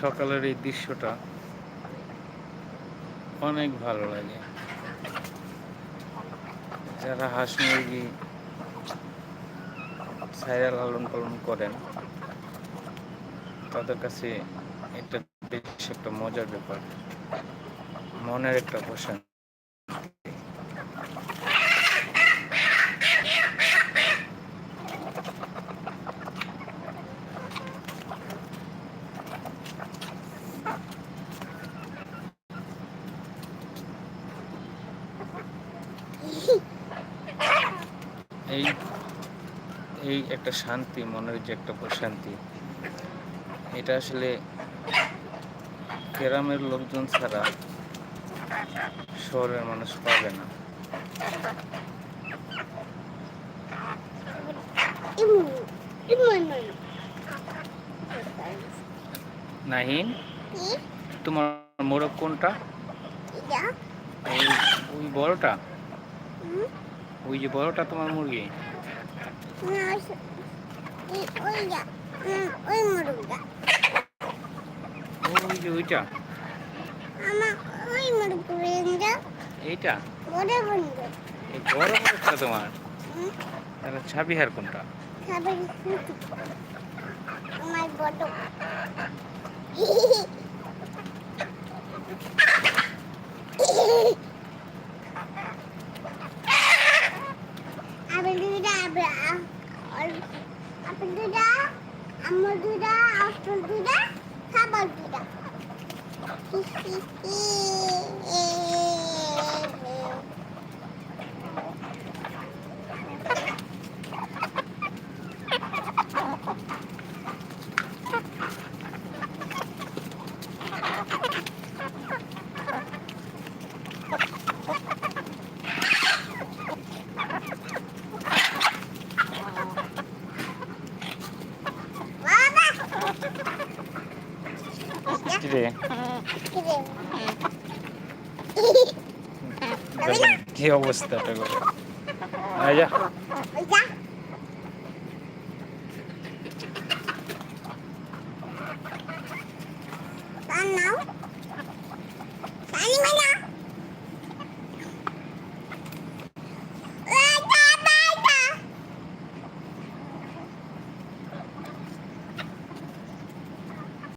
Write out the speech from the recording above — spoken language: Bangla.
সকালের এই দৃশ্যটা অনেক ভালো লাগে। যারা হাঁস মুরগি ছায়া লালন পালন করেন, তাদের কাছে এটা বেশ একটা মজার ব্যাপার। মনের একটা প্রশান্তি এই এই একটা শান্তি মনের যে একটা প্রশান্তি এটা আসলে গ্রামের লোকজন ছাড়া শহরের মানুষ পাবে না। নাহিন তোমার মোরগ কোনটা? ওই ওই বড়টা? ওই যে বড়টা তোমার মুরগি? ওই মুরগা ওই যে ওইটা আমার ওই মুরগা এইটা বড় বন্ধু এই বড় তোমার তাহলে ছাবি হার কোনটা আমার বড় আপেল দুটা আপেল দুটা আমার দুটা আপেল দুটা খাবার দুটা किरे কি অবস্থাটা গো আয়া পান নাও সানি মানে